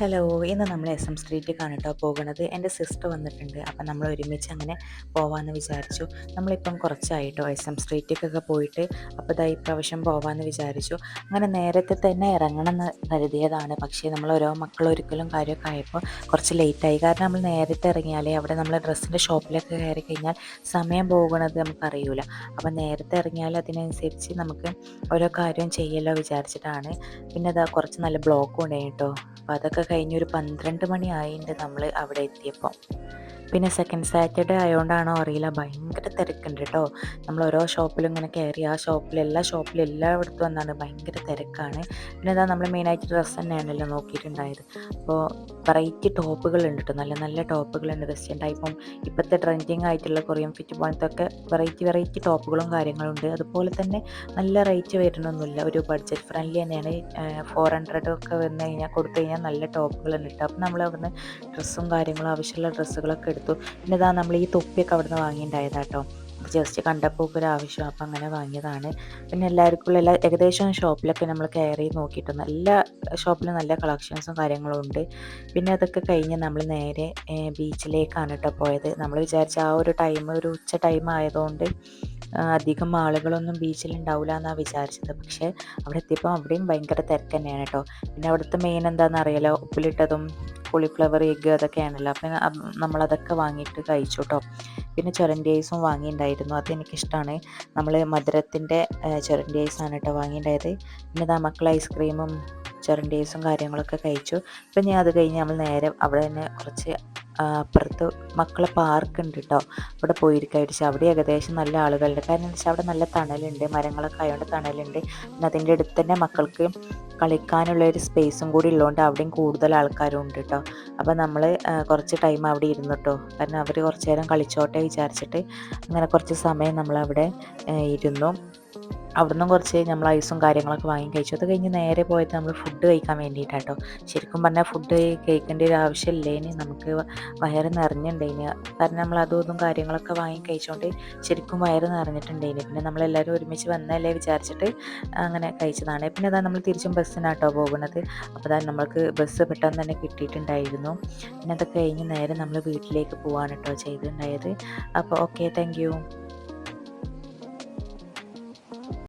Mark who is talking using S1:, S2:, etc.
S1: Hello ഇന്ന് നമ്മൾ S M സ്ട്രീറ്റിലേക്കാണ് കേട്ടോ പോകുന്നത് എന്റെ സിസ്റ്റർ വന്നിട്ടുണ്ട്. അപ്പം നമ്മൾ ഒരുമിച്ച് അങ്ങനെ പോവാമെന്ന് വിചാരിച്ചു. നമ്മളിപ്പം കുറച്ചായിട്ടോ എസ് എം സ്ട്രീറ്റിലേക്കൊക്കെ പോയിട്ട്. അപ്പോൾ ഇതാ ഇപ്രാവശ്യം പോവാമെന്ന് വിചാരിച്ചു. അങ്ങനെ നേരത്തെ തന്നെ ഇറങ്ങണം എന്ന് കരുതിയതാണ്. പക്ഷേ നമ്മൾ ഓരോ മക്കളൊരിക്കലും കാര്യമൊക്കെ ആയപ്പോൾ കുറച്ച് ലേറ്റായി. കാരണം നമ്മൾ നേരത്തെ ഇറങ്ങിയാലേ അവിടെ നമ്മൾ ഡ്രസ്സിന്റെ ഷോപ്പിലൊക്കെ കയറി കഴിഞ്ഞാൽ സമയം പോകുന്നത് നമുക്കറിയില്ല അപ്പം നേരത്തെ ഇറങ്ങിയാൽ അതിനനുസരിച്ച് നമുക്ക് ഓരോ കാര്യം ചെയ്യല്ലോ വിചാരിച്ചിട്ടാണ്. പിന്നെ അതാ കുറച്ച് നല്ല ബ്ലോക്കും ഉണ്ടായി കേട്ടോ. അപ്പോൾ അതൊക്കെ കഴിഞ്ഞൊരു പന്ത്രണ്ട് മണി ആയിട്ടുണ്ട് നമ്മൾ അവിടെ എത്തിയപ്പോൾ പിന്നെ സെക്കൻഡ് സാറ്റർഡേ ആയതുകൊണ്ടാണോ അറിയില്ല. ഭയങ്കര തിരക്കുണ്ട് കേട്ടോ നമ്മൾ ഓരോ ഷോപ്പിലും ഇങ്ങനെ കയറി ആ ഷോപ്പിൽ എല്ലാ ഷോപ്പിലും എല്ലായിടത്തും വന്നാണ് ഭയങ്കര തിരക്കാണ്. പിന്നെ എന്താ നമ്മൾ മെയിനായിട്ട് ഡ്രസ്സ് തന്നെയാണല്ലോ നോക്കിയിട്ടുണ്ടായത്. അപ്പോൾ വെറൈറ്റി ടോപ്പുകളുണ്ട് കേട്ടോ നല്ല നല്ല ടോപ്പുകളുണ്ട് വെസ്റ്റേൺ ടൈപ്പും ഇപ്പോഴത്തെ ട്രെൻഡിങ് ആയിട്ടുള്ള കൊറിയൻ ഫിറ്റ് പോലത്തൊക്കെ വെറൈറ്റി വെറൈറ്റി ടോപ്പുകളും കാര്യങ്ങളും ഉണ്ട്. അതുപോലെ തന്നെ നല്ല റേറ്റ് വരുന്നൊന്നുമില്ല. ഒരു ബഡ്ജറ്റ് ഫ്രണ്ട്ലി തന്നെയാണ്. ഫോർ ഹൺഡ്രഡ് ഒക്കെ വന്നു കഴിഞ്ഞാൽ കൊടുത്തു കഴിഞ്ഞാൽ നല്ല ടോപ്പുകളുണ്ട് കേട്ടോ അപ്പോൾ നമ്മൾ അവിടുന്ന് ഡ്രസ്സും കാര്യങ്ങളും ആവശ്യമുള്ള ഡ്രസ്സുകളൊക്കെ എടുത്തു. പിന്നെ ഇതാ നമ്മൾ ഈ തൊപ്പിയൊക്കെ അവിടെ നിന്ന് അവിടുന്ന് വാങ്ങിയിട്ടുണ്ടായതാട്ടോ. ജസ്റ്റ് കണ്ടപ്പോൾ ഒരു ആവശ്യം. അപ്പം അങ്ങനെ വാങ്ങിയതാണ്. പിന്നെ എല്ലാവർക്കും എല്ലാ ഏകദേശം ഷോപ്പിലൊക്കെ നമ്മൾ കയറി നോക്കിയിട്ട് നല്ല ഷോപ്പിൽ നല്ല കളക്ഷൻസും കാര്യങ്ങളും ഉണ്ട്. പിന്നെ അതൊക്കെ കഴിഞ്ഞ് നമ്മൾ നേരെ ബീച്ചിലേക്കാണ് കേട്ടോ പോയത്. നമ്മൾ വിചാരിച്ച ആ ഒരു ടൈം ഒരു ഉച്ച ടൈം ആയതുകൊണ്ട് അധികം ആളുകളൊന്നും ബീച്ചിൽ ഉണ്ടാവില്ല എന്നാണ് വിചാരിച്ചത്. പക്ഷേ അവിടെ എത്തിയപ്പോൾ അവിടെയും ഭയങ്കര തിരക്ക് തന്നെയാണ് കേട്ടോ. പിന്നെ അവിടുത്തെ മെയിൻ എന്താണെന്ന് അറിയാലോ? ഉപ്പിലിട്ടതും കോളിഫ്ലവർ എഗ്ഗ് അതൊക്കെയാണല്ലോ. അപ്പം നമ്മളതൊക്കെ വാങ്ങിയിട്ട് കഴിച്ചു കേട്ടോ പിന്നെ ചൊരണ്ടി ഐസും വാങ്ങിയിട്ടുണ്ടായിരുന്നു. അതെനിക്കിഷ്ടമാണ് നമ്മൾ മധുരത്തിന്റെ ചൊരണ്ടി ഐസാണ് കേട്ടോ വാങ്ങിയിട്ടുണ്ടായത്. പിന്നെ ഇതാ മക്കൾ ഐസ്ക്രീമും ഐസും കാര്യങ്ങളൊക്കെ കഴിച്ചു. ഇപ്പം ഞാൻ അത് കഴിഞ്ഞ് നമ്മൾ നേരെ അവിടെ തന്നെ കുറച്ച് അപ്പുറത്ത് മക്കളെ പാർക്ക് ഉണ്ട് കേട്ടോ അവിടെ പോയിരിക്കായിട്ട് അവിടെ ഏകദേശം നല്ല ആളുകളുണ്ട്. കാരണം എന്താ വെച്ചാൽ അവിടെ നല്ല തണലുണ്ട്. മരങ്ങളൊക്കെ ആയതുകൊണ്ട് തണലുണ്ട്. പിന്നെ അതിന്റെ അടുത്ത് തന്നെ മക്കൾക്ക് കളിക്കാനുള്ള ഒരു സ്പേസും കൂടി ഉള്ളതുകൊണ്ട് അവിടെയും കൂടുതൽ ആൾക്കാരും ഉണ്ട് കേട്ടോ അപ്പോൾ നമ്മൾ കുറച്ച് ടൈം അവിടെ ഇരുന്നു കേട്ടോ കാരണം അവർ കുറച്ച് നേരം കളിച്ചോട്ടെ വിചാരിച്ചിട്ട് അങ്ങനെ കുറച്ച് സമയം നമ്മളവിടെ ഇരുന്നു. അവിടുന്ന് കുറച്ച് നമ്മൾ ഐസും കാര്യങ്ങളൊക്കെ വാങ്ങി കഴിച്ചു. അത് കഴിഞ്ഞ് നേരെ പോയത് നമ്മൾ ഫുഡ് കഴിക്കാൻ വേണ്ടിയിട്ടാട്ടോ. ശരിക്കും പറഞ്ഞാൽ ഫുഡ് കഴിക്കേണ്ട ഒരു ആവശ്യമില്ലേന് നമുക്ക് വയറ് നിറഞ്ഞിട്ടുണ്ടേന് കാരണം നമ്മൾ അതും ഇതും കാര്യങ്ങളൊക്കെ വാങ്ങി കഴിച്ചുകൊണ്ട് ശരിക്കും വയറ് നിറഞ്ഞിട്ടുണ്ടേന് പിന്നെ നമ്മളെല്ലാവരും ഒരുമിച്ച് വന്നല്ലേ വിചാരിച്ചിട്ട് അങ്ങനെ കഴിച്ചതാണ്. പിന്നെ അതാ നമ്മൾ തിരിച്ചും ബസ്സിനാട്ടോ പോകുന്നത്. അപ്പോൾ അതാ നമ്മൾക്ക് ബസ് പെട്ടെന്ന് തന്നെ കിട്ടിയിട്ടുണ്ടായിരുന്നു. പിന്നെ അതൊക്കെ കഴിഞ്ഞ് നേരെ നമ്മൾ വീട്ടിലേക്ക് പോകാൻ കേട്ടോ ചെയ്തിട്ടുണ്ടായത്. അപ്പോൾ ഓക്കെ താങ്ക്